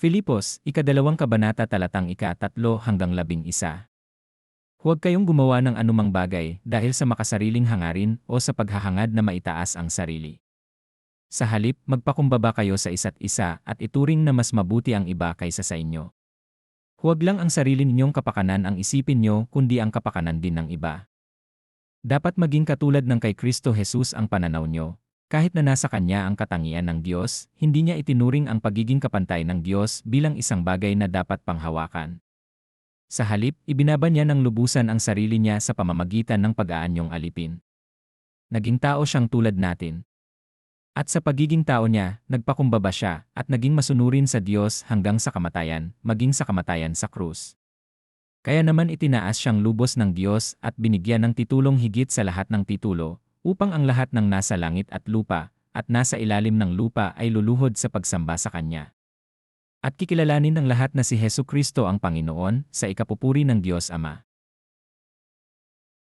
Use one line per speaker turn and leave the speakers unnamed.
Filipos, ikadalawang kabanata talatang ika-tatlo hanggang labing isa. Huwag kayong gumawa ng anumang bagay dahil sa makasariling hangarin o sa paghahangad na maitaas ang sarili. Sa halip, magpakumbaba kayo sa isa't isa at ituring na mas mabuti ang iba kaysa sa inyo. Huwag lang ang sarili ninyong kapakanan ang isipin nyo kundi ang kapakanan din ng iba. Dapat maging katulad ng kay Kristo Jesus ang pananaw nyo, kahit na nasa Kanya ang katangian ng Diyos, hindi niya itinuring ang pagiging kapantay ng Diyos bilang isang bagay na dapat panghawakan. Sa halip, ibinaban niya ng lubusan ang sarili niya sa pamamagitan ng pag-aanyong alipin. Naging tao siyang tulad natin. At sa pagiging tao niya, nagpakumbaba siya at naging masunurin sa Diyos hanggang sa kamatayan, maging sa kamatayan sa krus. Kaya naman itinaas siyang lubos ng Diyos at binigyan ng titulong higit sa lahat ng titulo, upang ang lahat ng nasa langit at lupa, at nasa ilalim ng lupa ay luluhod sa pagsamba sa Kanya. At kikilalanin ng lahat na si Heso Kristo ang Panginoon sa ikapupuri ng Diyos Ama.